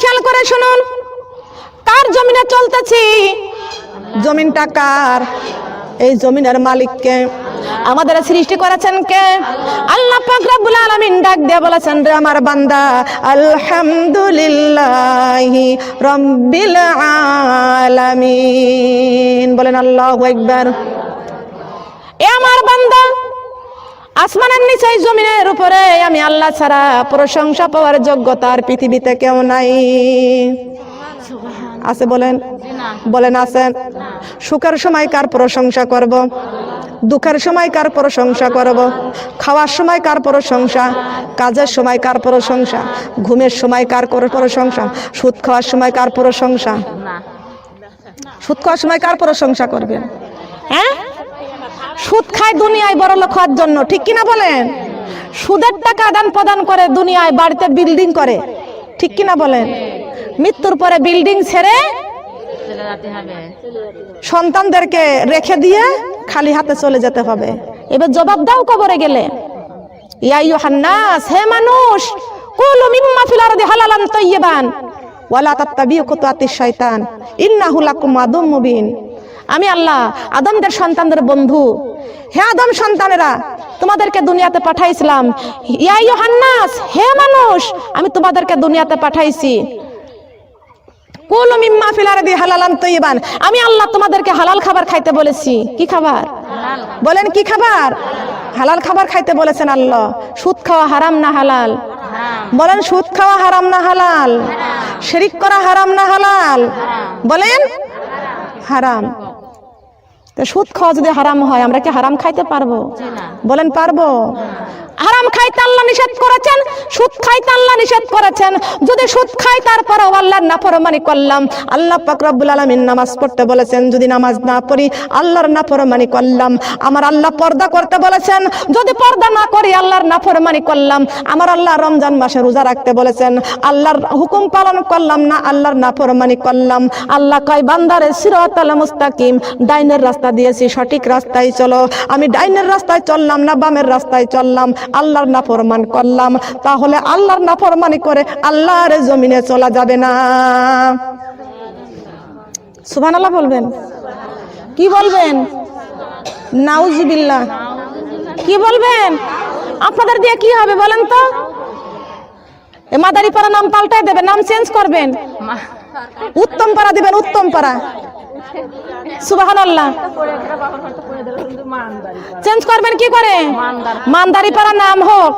খেয়াল করে শুনুন। কার জমিনে চলতেছি? জমিনটা কার? এই জমিনের মালিককে আমাদের সৃষ্টি করেছেন কে? আল্লাহ পাক ডাক দিয়ে বলেছেন, রে আমার বান্দা, আলহামদুলিল্লাহি রাব্বিল আলামিন। বলেন আল্লাহু আকবার। এ আমার বান্দা আসমানের নিচে জমিনের উপরে আমি আল্লাহ ছাড়া প্রশংসা পাওয়ার যোগ্যতার পৃথিবীতে কেউ নাই। আছে বলেন? বলেন আছেন সুখের সময় কার প্রশংসা করব? দুঃখের সময় কার প্রশংসা করব? খাওয়ার সময় কার প্রশংসা? কাজের সময় কার প্রশংসা? ঘুমের সময় কার কর- প্রশংসা? সুদ খাওয়ার সময় কার প্রশংসা? সুদ খাওয়ার সময় কার প্রশংসা করবেন? হ্যাঁ? সুদ খায় দুনিয়ায় বড় লোক হওয়ার জন্য, ঠিক কিনা বলেন? সুদের টাকা আদান প্রদান করে দুনিয়ায় বাড়িতে বিল্ডিং করে, ঠিক কিনা বলেন? মৃত্যুর পরে বিল্ডিং ছেড়ে সন্তানদেরকে রেখে দিয়ে খালি হাতে চলে যেতে হবে। এবার জবাব দাও কবরে গেলে। হে মানুষ ইন্নাহু আমি আল্লাহ, আদমদের সন্তানদের বন্ধু হে আদম সন্তানেরা, তোমাদেরকে দুনিয়াতে পাঠাইছিলাম। ইয়া ইউহান্নাস হে মানুষ, আমি তোমাদেরকে দুনিয়াতে পাঠাইছি। কুলু মিম্মা ফিল আরদি হালালান তাইয়িবান আমি আল্লাহ তোমাদেরকে হালাল খাবার খাইতে বলেছি। কি খাবার? বলেন কি খাবার? হালাল খাবার খাইতে বলেছেন আল্লাহ। সুদ খাওয়া হারাম না হালাল? বলেন সুদ খাওয়া হারাম না হালাল? শিরিক করা হারাম না হালাল? বলেন? হারাম। তো সুদ খাওয়া যদি হারাম হয়, আমরা কি হারাম খাইতে পারব? বলেন, পারব। হারাম খাইতে আল্লাহ নিষেধ করেছেন, সুদ খাইতে আল্লাহ নিষেধ করেছেন। যদি সুদ খাই তারপরে আল্লাহর নাফরমানি করলাম। আল্লাহ পাক রব্বুল আলামিন নামাজ পড়তে বলেছেন, যদি নামাজ না পড়ি, আল্লাহর নাফরমানি করলাম। আমার আল্লাহ পর্দা করতে বলেছেন, যদি পর্দা না করি, আল্লাহর নাফরমানি করলাম। আমার আল্লাহ রমজান মাসে রোজা রাখতে বলেছেন, আল্লাহর হুকুম পালন করলাম না, আল্লাহর নাফরমানি করলাম। আল্লাহ কয়, বান্দারে সিরাতাল মুস্তাকিম, ডাইনের রাস্তা দিয়েছি সঠিক রাস্তায় চলো। আমি ডাইনের রাস্তায় চললাম না বামের রাস্তায় চললাম। আল্লাহর না নাফরমান করলাম। তাহলে আল্লাহর না নাফরমানি করে আল্লাহর জমিনে চলা যাবে না। সুবহানাল্লাহ বলবেন? কি বলবেন? নাউজুবিল্লাহ। কি বলবেন? আপনাদের দিয়ে কি হবে বলেন তো? এ মাদারি পাড়া নাম পাল্টাই দেবেন নাম চেঞ্জ করবেন। উত্তম পাড়া দিবেন উত্তম পাড়া সুবাহান আল্লাহ চেঞ্জ করবেন কি করে? মানদারি পাড়া নাম হোক।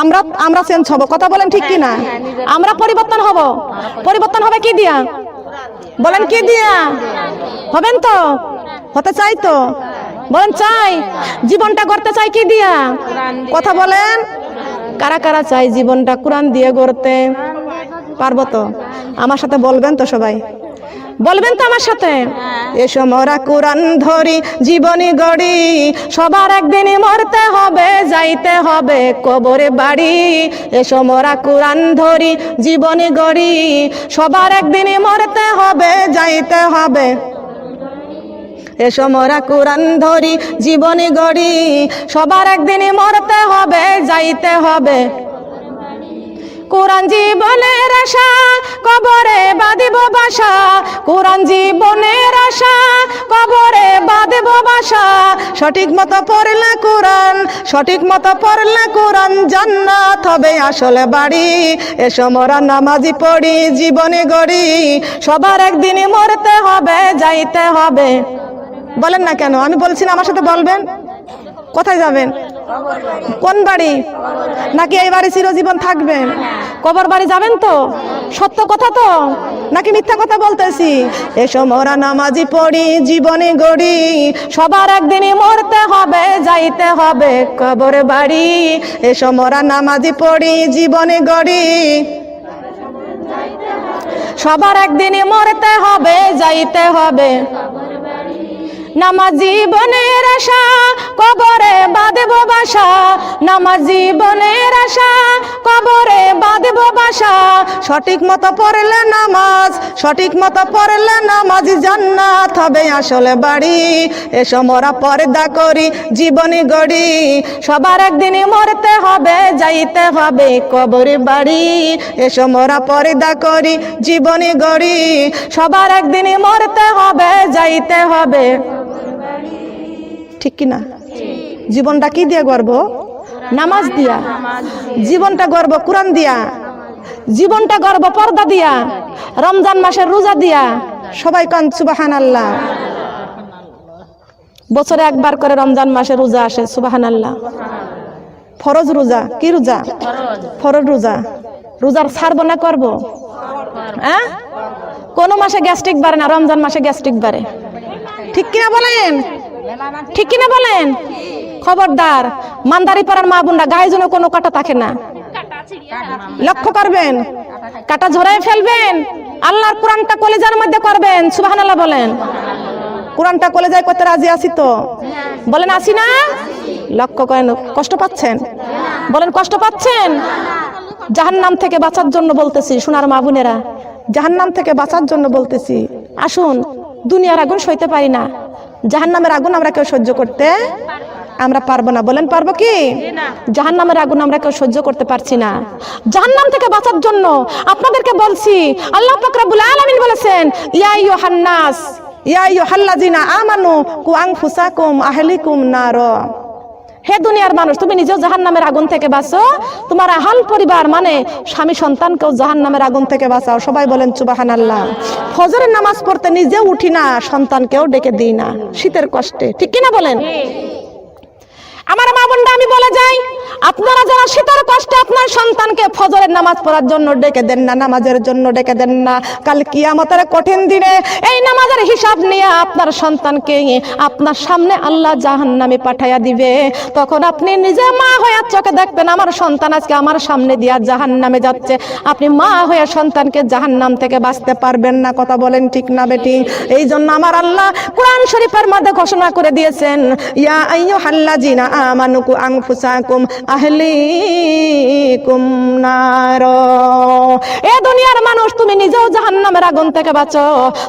আমরা আমরা চেঞ্জ হব। কথা বলেন ঠিক কি না আমরা পরিবর্তন হব। পরিবর্তন হবে কি দিয়া? বলেন কি দিয়া? হবেন তো? হতে চাই তো? বলেন চাই। জীবনটা করতে চাই কি দিয়া? কথা বলেন। কারা কারা চাই জীবনটা? কোরআন দিয়ে গড়তে। পারব তো? আমার সাথে বলবেন তো সবাই? বলবেন তো আমার সাথে। এসো মোরা কোরআন ধরি, জীবনী গড়ি, সবার একদিনই মরতে হবে, যাইতে হবে কবরে বাড়ি। এসো মরা কোরআন ধরি, জীবনী গড়ি, সবার একদিনই মরতে হবে, যাইতে হবে। এসো মরা কোরআন ধরি, জীবনী গড়ি, সবার একদিনই মরতে হবে, যাইতে হবে। কোরআন জীবনের আশা, কবরে বাঁধিব বাসা। কোরআন জীবনের আশা, কবরে বাঁধিব বাসা। সঠিক মতো পড়লে কোরআন, সঠিক মতো পড়লে কোরআন জান্নাত হবে আসলে বাড়ি। এসো মোরা নামাজি পড়ি, জীবনে গড়ি। সবার একদিনই মরতে হবে, যাইতে হবে। বলেন না কেন? আমি বলছি না, আমার সাথে বলবেন। কোথায় যাবেন? কোন বাড়ি? নাকি এই বাড়ি চিরজীবন থাকবেন কবর বাড়ি যাবেন তো? সত্য কথা তো? নাকি মিথ্যা কথা বলতেছি? এসো মোরা নামাজি পড়ি, জীবনে গড়ি। সবার একদিনই মরতে হবে, যাইতে হবে কবর বাড়ি। এসো মোরা নামাজি পড়ি, জীবনে গড়ি। সবার একদিনই মরতে হবে, যাইতে হবে নামাজি বনের আশা, কবরে বাঁধব বাসা। নামাজি বনের আশা, কবরে বাঁধব বাসা। সঠিক মতো পড়লে নামাজ, সঠিক মতো পড়লে নামাজ জান্নাত হবে আসলে বাড়ি। এসো মোরা পর্দা করি, জীবনী গড়ি। সবার একদিনই মরতে হবে, যাইতে হবে কবর বাড়ি। এসো মোরা পর্দা করি, জীবনী গড়ি। সবার একদিনই মরতে হবে, যাইতে হবে ঠিক কিনা? জীবনটা কি দিয়ে গর্ব? নামাজ দিয়া। জীবনটা গর্ব কোরআন দিয়া। জীবনটা গর্ব পর্দা দিয়া। রমজান মাসের রোজা দিয়া। সবাই কান সুবাহান আল্লাহ বছরে একবার করে রমজান মাসে রোজা আসে সুবাহান আল্লাহ ফরজ রোজা, কি রোজা? ফরজ রোজা। রোজার ছাড়বো না, করব? হ্যাঁ কোন মাসে গ্যাস্ট্রিক বাড়ে না, রমজান মাসে গ্যাস্ট্রিক বাড়ে। ঠিক কিনা বলেন? ঠিক কিনা বলেন? খবরদার, মান্দারি পাড়ার মা বোনরা, গায়ে যেন কোনো কাটা থাকে না। লক্ষ্য করবেন, কাটা ঝরাই ফেলবেন, আল্লাহর কোরআনটা কলেজার মধ্যে করবেন সুবাহান আল্লাহ বলেন। কোরআনটা কলেজায় করতে রাজি আছি তো? বলেন আসি না? লক্ষ্য করেন, কষ্ট পাচ্ছেন? বলেন, কষ্ট পাচ্ছেন? জাহান্নাম থেকে বাঁচার জন্য বলতেছি, সোনার মা বোনেরা। জাহান্নাম থেকে বাঁচার জন্য বলতেছি। আসুন দুনিয়ার আগুন সইতে পারি না। জাহান নামের আগুন আমরা কেউ সহ্য করতে আমরা পারব না। বলেন, পারব কি? জাহান নামের আগুন আমরা কেউ সহ্য করতে পারছি না। জাহান নাম থেকে বাঁচার জন্য আপনাদেরকে বলছি, আল্লাহ ফকরাবুল আলমিন বলেছেন বলেছেন ইয়া ইয়া জিনা আমানু কুয়াং ফুসাকুম আহলিকুম নার। হে দুনিয়ার মানুষ তুমি নিজেও জাহান নামের আগুন থেকে বাঁচো। তোমার আহাল পরিবার মানে স্বামী সন্তানকেও জাহান নামের আগুন থেকে বাঁচাও। সবাই বলেন চুবাহান আল্লাহ ফজরের নামাজ পড়তে নিজেও উঠি না সন্তানকেও ডেকে দিই না। শীতের কষ্টে। ঠিক কিনা বলেন? আমার মা বোনরা আমি বলে যাই আপনারা যারা শীতের কষ্টে আপনার সন্তানকে ফজরের নামাজ পড়ার জন্য ডেকে দেন না, নামাজের জন্য ডেকে দেন না, কাল কিয়ামতের কঠিন দিনে এই নামাজের হিসাব নিয়ে আপনার সন্তানকে আপনার সামনে আল্লাহ জাহান্নামে পাঠাইয়া দিবে। তখন আপনি নিজে মা হয়ে চোখে দেখবেন, আমার সন্তান আজকে আমার সামনে দিয়া জাহান্নামে যাচ্ছে। আপনি মা হয়ে সন্তানকে জাহান্নাম থেকে বাঁচতে পারবেন না, কথা বলেন ঠিক না বেটি? এই জন্য আমার আল্লাহ কোরআন শরীফের মধ্যে ঘোষণা করে দিয়েছেন, ইয়া আইয়ুহাল্লাযিনা আমানুকু আনফুসাকুম আহলিকুম নার। এ দুনিয়ার মানুষ, তুমি নিজেও জাহান্নামের আগুন থেকে বাঁচো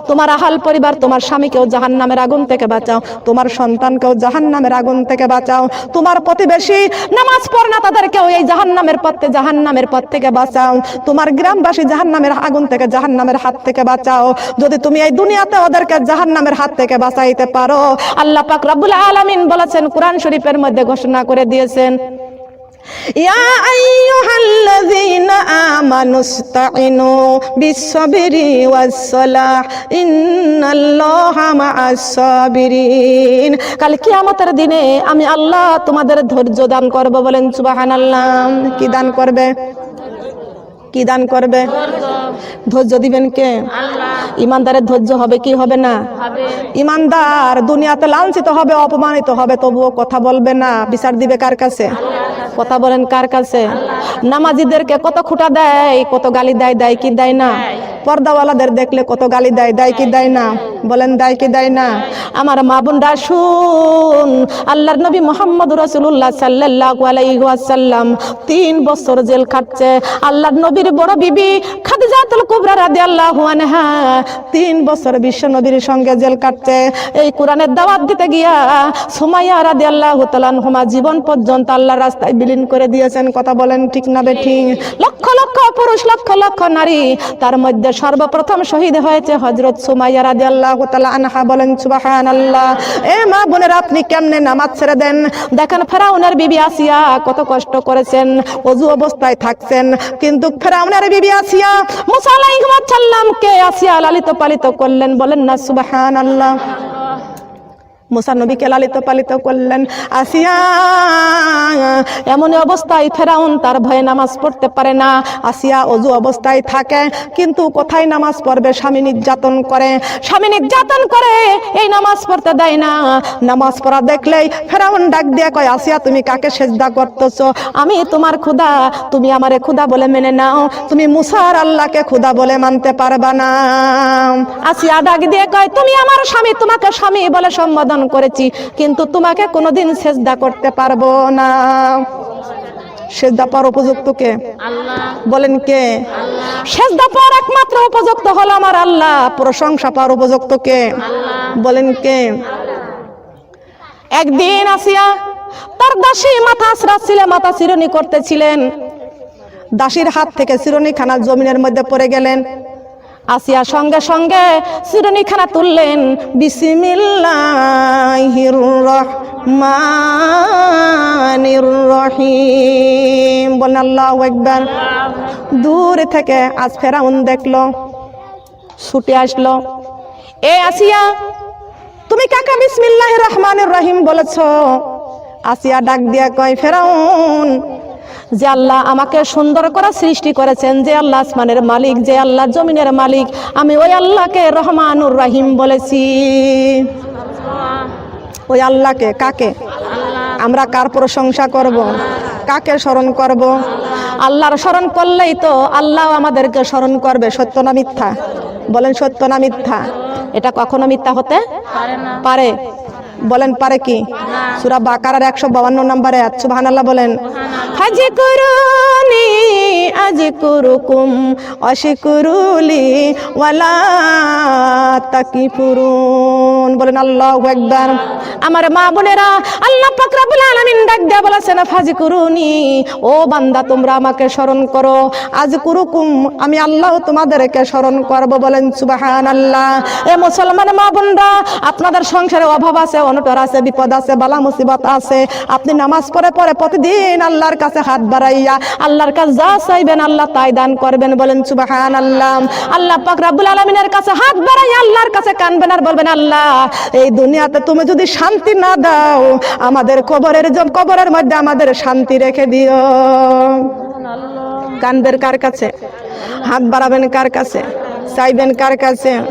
তোমার আহাল পরিবার, তোমার স্বামীকেও জাহান্নামের আগুন থেকে বাঁচাও। তোমার সন্তানকেও জাহান্নামের আগুন থেকে বাঁচাও। তোমার প্রতিবেশী নামাজ পড়ে না, তাদেরকেও এই জাহান্নামের পথে, জাহান্নামের পথ থেকে বাঁচাও। তোমার গ্রামবাসী জাহান্নামের আগুন থেকে, জাহান্নামের হাত থেকে বাঁচাও। যদি তুমি এই দুনিয়াতে ওদেরকে জাহান্নামের হাত থেকে বাঁচাইতে পারো, আল্লাহ পাক রব্বুল আলামিন বলেছেন, কোরআন শরীফের মধ্যে ঘোষণা করে দিয়েছেন ইয়া আইয়ুহাল্লাযীনা আমানুস্তাইনু বিস-সাবরি ওয়াস-সালাহ ইন্নাল্লাহা মা'আস-সাবিরিন কাল কিয়ামতের দিনে আমি আল্লাহ তোমাদের ধৈর্য দান করব বলেন সুবহানাল্লাহ। কি দান করবে? কি দান করবে? ধৈর্য দিবেন কে? ইমানদারের ধৈর্য হবে কি হবে না? ইমানদার দুনিয়াতে লাঞ্ছিত হবে অপমানিত হবে তবুও কথা বলবে না। বিচার দিবে কার কাছে? কথা বলেন কার কাছে? নামাজিদেরকে কত খুঁটা দেয়, কত গালি দেয় দেয় কি দেয় না? পর্দাওয়ালাদের দেখলে কত গালি দেয় দেয় কি দেয় না? বলেন, দেয় কি দেয় না? আমার মা বোনরা শুন আল্লাহর নবী মোহাম্মদ রসুল্লাহ আলাইহি তিন বছর জেল খাটছে। আল্লাহর নবীর বড় বিবি খাদিজাতুল কুবরা রাদিয়াল্লাহু আনহা তিন বছর বিশ্ব নবীর সঙ্গে জেল কাটছে এই কোরআনের দাওয়াত দিতে গিয়া সুমাইয়া রাদিয়াল্লাহু তাআলা আনহুমা জীবন পর্যন্ত আল্লাহর রাস্তায় বিলীন করে দিয়েছেন। কথা বলেন ঠিক না বেঠিক লক্ষ লক্ষ পুরুষ, লক্ষ লক্ষ নারী, তার মধ্যে সর্বপ্রথম শহীদ হয়েছে হজরত সুমাইয়া রাদিয়াল্লাহু তাআলা আনহা বলেন, সুবহানাল্লাহ। এ মা বোনের, আপনি কেমনে নামাজ ছেড়ে দেন? দেখেন, ফেরাউনের বিবি আসিয়া কত কষ্ট করেছেন, অজু অবস্থায় থাকছেন। কিন্তু ফেরাউনের বিবি আসিয়া, মুসা আলাইহিস সালামকে আসিয়া লালিত পালিত করলেন, বলেন, না, সুবহানাল্লাহ। মুসা নবীকে লালিত পালিত করলেন। আসিয়া এমন অবস্থায় ফেরাউন তার ভয়ে নামাজ পড়তে পারে না। আসিয়া অজু অবস্থায় থাকে, কিন্তু কোথায় নামাজ পড়বে স্বামী নির্যাতন করে? স্বামী নির্যাতন করে, এই নামাজ পড়তে দেয় না। নামাজ পড়া দেখলেই ফেরাউন ডাক দিয়ে কয়, আসিয়া, তুমি কাকে সেজদা করতেছ? আমি তোমার খুদা তুমি আমারে খুদা বলে মেনে নাও। তুমি মুসার আল্লাহকে খুদা বলে মানতে পারবা না। আসিয়া ডাক দিয়ে কয়, তুমি আমার স্বামী, তোমাকে স্বামী বলে সম্বোধন প্রদান করেছি কিন্তু তোমাকে কোনোদিন সেজদা করতে পারব না। সেজদা পাওয়ার উপযুক্ত কে? বলেন কে? সেজদা পাওয়ার একমাত্র উপযুক্ত হলো আমার আল্লাহ। প্রশংসা পাওয়ার উপযুক্ত কে? বলেন কে? একদিন আসিয়া তার দাসী মাথা আশ্রাচ্ছিলেন মাথা চিরনি করতেছিলেন দাসীর হাত থেকে চিরনি খানা জমিনের মধ্যে পড়ে গেলেন। আসিয়া সঙ্গে সঙ্গে চিরনি খানা তুললেন, বিসমিল্লাহির রহিম। বলেন আল্লাহু আকবার। দূর থেকে আজ ফেরাউন দেখল, ছুটে আসলো। এ আসিয়া, তুমি কাকা বিসমিল্লাহ রহমানের রহিম বলেছ? আসিয়া ডাক দিয়া কয়, ফেরাউন যে আল্লাহ আমাকে সুন্দর করে সৃষ্টি করেছেন, যে আল্লাহ আসমানের মালিক, যে আল্লাহ জমিনের মালিক, আমি ওই আল্লাহকে রহমানুর রাহিম বলেছি। ওই আল্লাহকে কাকে? আমরা কার প্রশংসা করব? কাকে স্মরণ করব? আল্লাহর স্মরণ করলেই তো আল্লাহ আমাদেরকে স্মরণ করবে। সত্য না মিথ্যা? বলেন সত্য না মিথ্যা? এটা কখনো মিথ্যা হতে পারে বলেন, পারে কি? সুরা বাকারার একশো বাবান্ন নম্বরে সুবহান আল্লাহ বলেন। হাজি করুনি, আজি কুরুকুম, অশিকুরুলি, ওয়ালা তাকি ফুরুন বলেন, আল্লাহ একবার আমার মা বোনেরা, আল্লাহ পাক রব্বুল আলামিন ডাক দেয়া বলেছেন ফাজি করুনি, ও বান্দা, তোমরা আমাকে স্মরণ করো। আজ কুরুকুম, আমি আল্লাহ তোমাদেরকে স্মরণ করব, বলেন সুবাহান আল্লাহ এ মুসলমান মা বোনরা, আপনাদের সংসারে অভাব আছে অনটর আছে বিপদ আছে বালা মুসিবত আছে। আপনি নামাজ পড়ে পড়ে প্রতিদিন আল্লাহর কাছে হাত বাড়াইয়া আল্লাহর কাছে যা চাইবেন আল্লাহ তাই দান করবেন বলেন সুবাহান আল্লাহ আল্লাহ পাক রাব্বুল আলামিনের কাছে হাত বাড়াইয়া আল্লাহর কাছে কানবেন আর বলবেন আল্লাহ এই দুনিয়াতে তুমি যদি শান্তি না দাও আমাদের কবরের কবরের মধ্যে আমাদের শান্তি রেখে দিও। কানবেন কার কাছে? হাত বাড়াবেন কার কাছে? চাইবেন কার কাছে?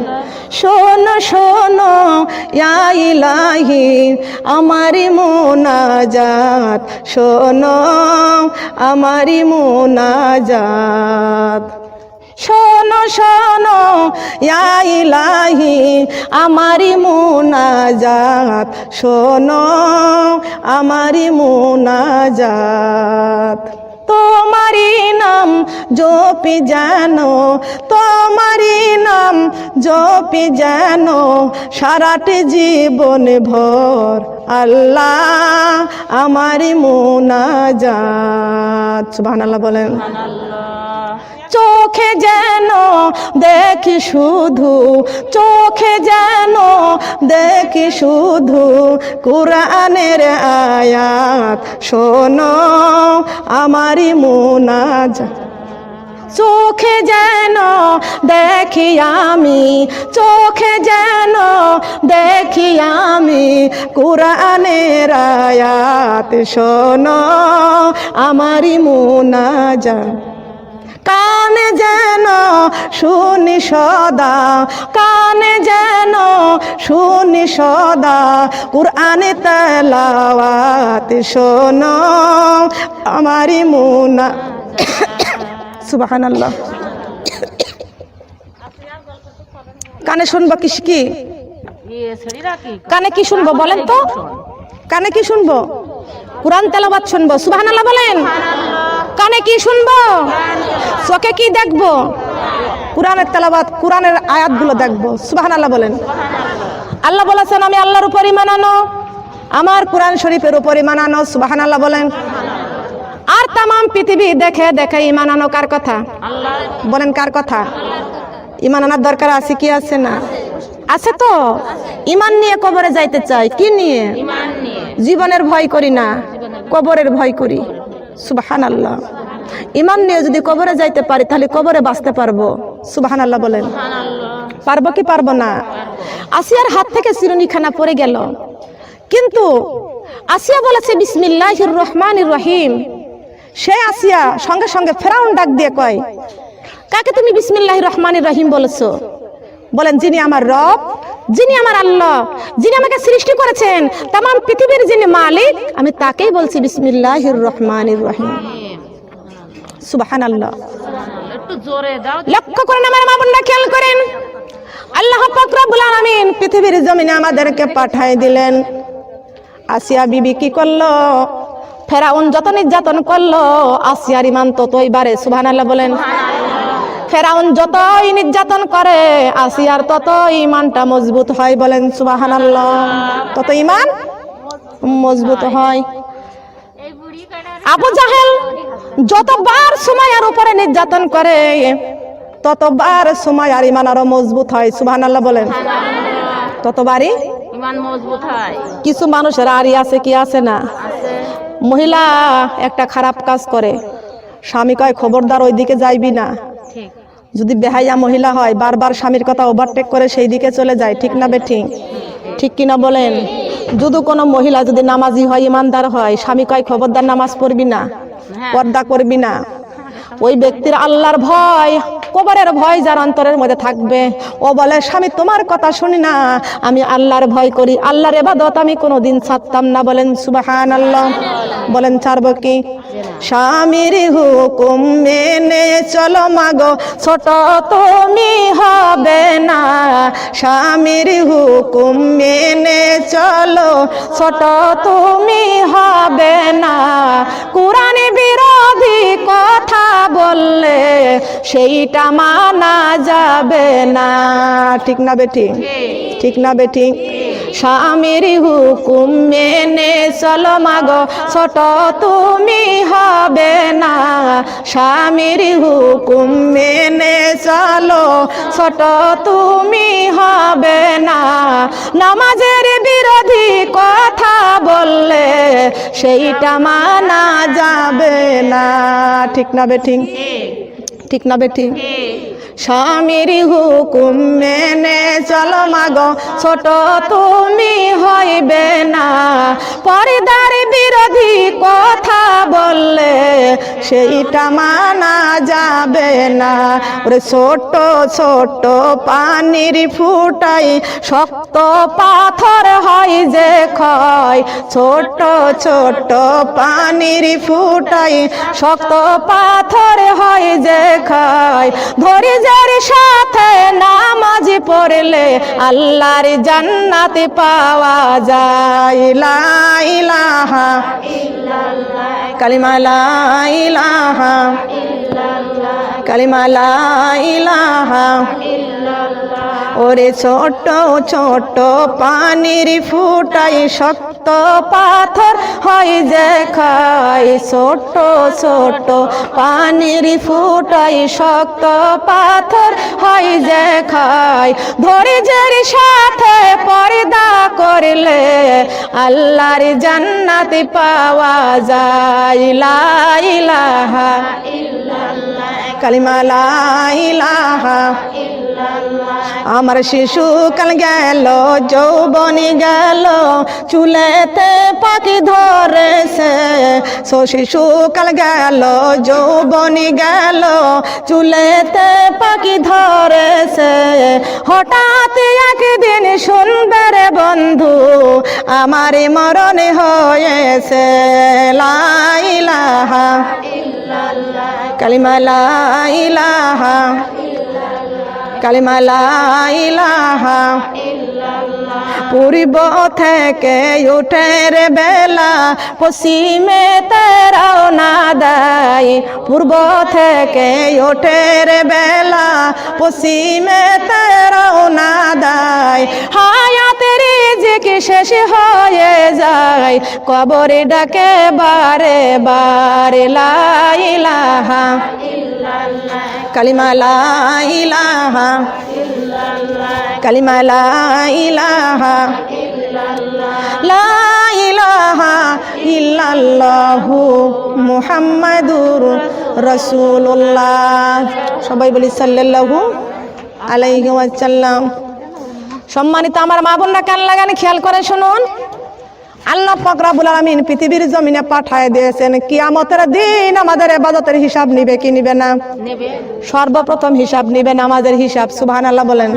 শোনো শোনো, ইয়া ইলাহি, আমারি মোনাজাত। শোনো, আমারি মোনাজাত। শোনো শোনো, ইয়া ইলাহি, আমারি মোনাজাত। শোনো, আমারি মোনাজাত। তোমারি নাম জপি জানো তোমারি নাম জপি জানো, সারাটি জীবন ভর আল্লাহ আমারি মোনাজাত। সুবহানাল্লাহ বলেন। চোখে যেন দেখি শুধু, চোখে যেন দেখি শুধু কোরআনের আয়াত। শোনো আমারি মোনাজা চোখে যেন দেখি আমি, চোখে যেন দেখি আমি কোরআনের আয়াত। শোনো আমারি মোনাজা কানে যেন শুনি সদা কানে যেন শুনি সদা কুরআনে তেলাওয়াত শোনো আমারি মুনা। সুবহানাল্লাহ। কানে শুনব কিস কি? কানে কি শুনব বলেন তো? কানে কি শুনব? কোরআন তেলাবাদ শুনব সুবহানাল্লাহ বলেন। কানে কি শুনব? চোখে কি দেখব? কোরআনের তেলাবাদ কোরআনের আয়াতগুলো দেখব সুবহানাল্লাহ বলেন। আল্লাহ বলেছেন আমি আল্লাহর উপরই মানানো আমার কোরআন শরীফের উপরই মানানো সুবহানাল্লাহ বলেন। আর তামাম পৃথিবী দেখে দেখে ইমান আনো কার কথা? বলেন কার কথা? ইমান আনার দরকার আছে কি আছে না? আছে তো। ইমান নিয়ে কবরে যাইতে চাই কি নিয়ে। জীবনের ভয় করি না। কবরের ভয় করি। সুবাহান আল্লাহ ইমান নিয়ে যদি কবরে যাইতে পারি, তাহলে কবরে বাঁচতে পারব। সুবাহান আল্লাহ বলেন। পারব কি পারব না? আসিয়ার হাত থেকে চিরুনিখানা পড়ে গেল। কিন্তু আসিয়া বলেছে, বিসমিল্লাহির রহমানির রহিম। সে আসিয়া সঙ্গে সঙ্গে ফেরাউন ডাক দিয়ে কয়, কাকে তুমি বিসমিল্লাহ রহমান রহিম বলেছ? বলেন, যিনি আমার রব যিনি আমার আল্লাহ যিনি আমাকে সৃষ্টি করেছেন তাম পৃথিবীর যিনি মালিক আমি তাকেই বলছি বিসমিল্লাহ রহমান রহিম। সুবাহান আল্লাহ লক্ষ্য করেন আমার মা বোনরা খেয়াল করেন। আল্লাহ পাক রব্বুল আলামিন পৃথিবীর জমিনে আমাদেরকে পাঠায় দিলেন। আসিয়া বিবি কি করল? ফেরাউন যত নির্যাতন করল আসিয়ার ইমান ততই বাড়ে। সুবহানাল্লাহ বলেন। ফেরাউন যতই নির্যাতন করে আসিয়ার তত ইমানটা মজবুত হয় বলেন সুবহানাল্লাহ। তত ইমান মজবুত হয়। আবু জাহেল যতবার সময়ের উপরে নির্যাতন করে ততবার সময় আর ইমান আরও মজবুত হয় সুবহানাল্লাহ বলেন। ততবারই হয়। কিছু মানুষের আরই আছে কি আছে না? মহিলা একটা খারাপ কাজ করে স্বামী কয় খবরদার ওইদিকে যাইবি না। যদি বেহাইয়া মহিলা হয় বারবার স্বামীর কথা ওভারটেক করে সেই দিকে চলে যায় ঠিক না বে ঠিক ঠিক কিনা বলেন? যদি কোনো মহিলা যদি নামাজি হয় ইমানদার হয় স্বামী কয় খবরদার নামাজ পড়বি না পর্দা করবি না? ওই ব্যক্তির আল্লাহর ভয় কবরের ভয় যার অন্তরের মধ্যে থাকবে। ও বলে স্বামী তোমার কথা শুনি না। আমি আল্লাহর ভয় করি আল্লাহর এবাদত আমি কোনোদিন ছাড়তাম না। বলেন সুবাহান আল্লাহ বলেন ছাড়বো কি? স্বামীর হুকুম মেনে চলো মাগো, ছোট তুমি হবে না। স্বামীর হুকুম মেনে চলো, ছোট তুমি হবে না। কোরআন বিরোধী কথা বললে সেইটা মানা যাবে না। ঠিক না বেটি? ঠিক না বেটি? স্বামীর হুকুম মেনে চলো মাগো, ছোট তুমি হবে না। স্বামীর হুকুম মেনে চলো ছোট তুমি হবে না। নামাজের বিরোধী কথা বললে সেইটা মানা যাবে না। ঠিক না বেঠিং ঠিক। না বেঠিক? স্বামীর হুকুম মেনে চলো মাগো, ছোট তুমি হইবে না। পরিদার বিরোধী কথা বললে সেইটা মানা যাবে না। ওরে ছোট ছোট পানির ফুটাই শক্ত পাথর হয় যে ক্ষয়। ছোট ছোট পানির ফুটাই শক্ত পাথর হয় যে খায় ধৈর্যের সাথে নামাজ পড়লে আল্লাহর জান্নাতে পাওয়া যায়। লা ইলাহা কালিমা লা ইলাহা কালিমা লা ইলাহা ওরে ছোট ছোট পানির ফুটাই শক্ত পাথর হয় খাই ছোট ছোট পানির ফুটাই শক্ত পাথর হয় খাই ধৈর্যের সাথে পর্দা করলে আল্লাহর জান্নাত পাওয়া যায়। লা ইলাহা কালিমা লা ইলাহা আমার শিশু কাল গেল, যৌবনি গেল, চুলেতে পাখি ধরেছে। সো শিশু কাল গেল, যৌবনি গেল, চুলেতে পাখি ধরেছে। হঠাৎ একদিন শুনবে রে বন্ধু আমার মরণ হয়েছে। লাইলাহা, কালিমা লাইলাহা। কালিমা লা ইলাহা পূর্ব থেকে উঠের বেলা পশ্চিমে তেরাও না দেয়। পূর্ব থেকে উঠের বেলা পশ্চিমে তেরাও না দেয়। হায়াতের রিজিক শেষ হয়ে যায় কবরে ডাকে বারে বারে লা ইলাহা কালিমা লা ইলাহা কালিমা লা ইলাহা লা ইলাহা ইল্লাল্লাহু মুহাম্মাদুর রাসূলুল্লাহ। সবাই বলি সাল্লাল্লাহু আলাইহি ওয়াসাল্লাম। সম্মানিত আমার মা বোনরা কান লাগানি খেয়াল করে শুনুন? আল্লাহ পাক রব্বুল আলামিন পৃথিবীর জমিনে পাঠায় দিয়েছেন কিয়ামতের দিন আমাদের ইবাদতের হিসাব নিবে কি নিবে না? সর্বপ্রথম হিসাব নিবেন আমাদের হিসাব সুবহান আল্লাহ বলেন।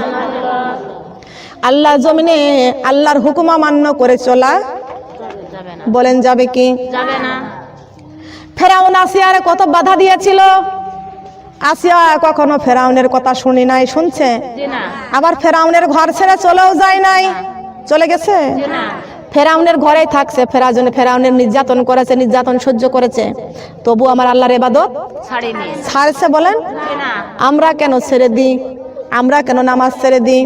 আল্লাহ জমিনে আল্লাহর হুকুম মান্য করে চলা বলেন যাবে কি? ফেরাউন আসিয়ারে কত বাধা দিয়েছিল? আসিয়া কখনো ফেরাউনের কথা শুনি নাই শুনছে? আবার ফেরাউনের ঘর ছেড়ে চলেও যায় নাই? চলে গেছে? ফেরাউনের ঘরেই থাকছে ফেরাজনে ফেরাউনের নির্যাতন করেছে নির্যাতন সহ্য করেছে। তবু আমার আল্লাহর এবাদত ছাড়িনি। ছাড়ছে বলেন? না। আমরা কেন ছেড়ে দিই? আমরা কেন নামাজ ছেড়ে দিই?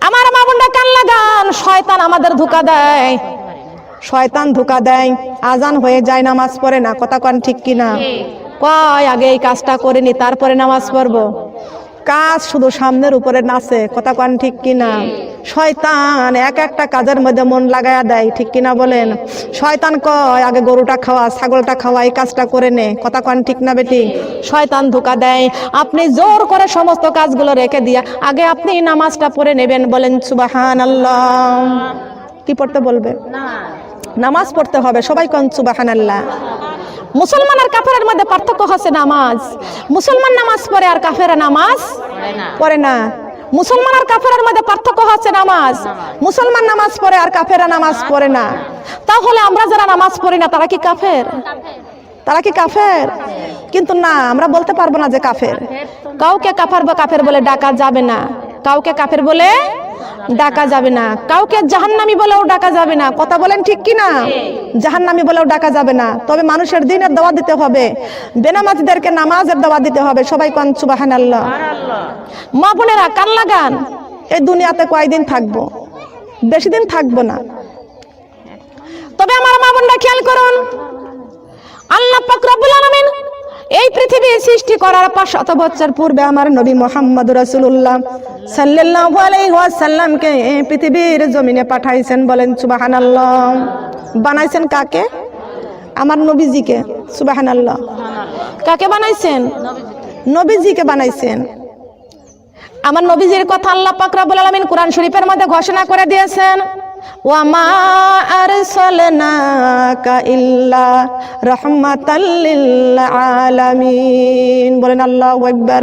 আমার মা বোনরা কান লাগান শয়তান আমাদের ধোকা দেয়। শয়তান ধোকা দেয় আজান হয়ে যায় নামাজ পড়ে না। কথা কন ঠিক কি না ঠিক। কয় আগে এই কাজটা করে নি তারপরে নামাজ পড়ব। কাজ শুধু সামনের উপরে নাচে কথা কন ঠিক কি না শয়তান এক একটা কাজের মধ্যে মন লাগায়া দেয় ঠিক কিনা বলেন? শয়তান কয় আগে গরুটা খাওয়া ছাগলটা খাওয়া এই কাজটা করে নে কথা কন ঠিক না বেটি? শয়তান ধোকা দেয় আপনি জোর করে সমস্ত কাজগুলো রেখে দিয়া আগে আপনি নামাজটা পড়ে নেবেন বলেন সুবাহান আল্লাহ কি পড়তে বলবে? নামাজ। পড়তে হবে সবাই কন সুবাহান আল্লাহ মুসলমান আর কাফেরের মধ্যে পার্থক্য হচ্ছে নামাজ। মুসলমান নামাজ পড়ে আর কাফেরা নামাজ পড়ে না। মুসলমান আর কাফেরের মধ্যে পার্থক্য হচ্ছে নামাজ। মুসলমান নামাজ পড়ে আর কাফেরা নামাজ পড়ে না। তাহলে আমরা যারা নামাজ পড়ি না তারা কি কাফের? তারা কি কাফের? কিন্তু না আমরা বলতে পারব না যে কাফের। কাউকে কাফের বা কাফের বলে ডাকা যাবে না। কাউকে কাফের বলে ডাকা যাবে না। কাউকে জাহান্নামি বলেও ডাকা যাবে না। কথা বলেন ঠিক কি না জাহান্নামি বলেও ডাকা যাবে না। তবে মানুষের দিনের দাওয়া দিতে হবে। বেনামাজিদেরকে নামাজের দাওয়া দিতে হবে। সবাই কন সুবাহান আল্লাহ মা বোনেরা, কান লাগান। এই দুনিয়াতে কয়দিন থাকব? বেশি দিন থাকব না। তবে আমার মা বোনরা খেয়াল করুন। আল্লাহ পাক রব্বুল আলামিন এই পৃথিবী সৃষ্টি করার পাঁচ শত বছর পূর্বে আমার নবী মোহাম্মদ আলাইহি ওয়াসাল্লামকে এই পৃথিবীর জমিনে পাঠাইছেন বলেন, সুবহানাল্লাহ। বানাইছেন কাকে? আমার নবীজিকে, সুবহানাল্লাহ। কাকে বানাইছেন? নবীজিকে বানাইছেন। আমার নবীজির কথা আল্লাহ পাক রব্বুল আলামিন কোরআন শরীফের মধ্যে ঘোষণা করে দিয়েছেন বলেন আল্লাহু আকবার।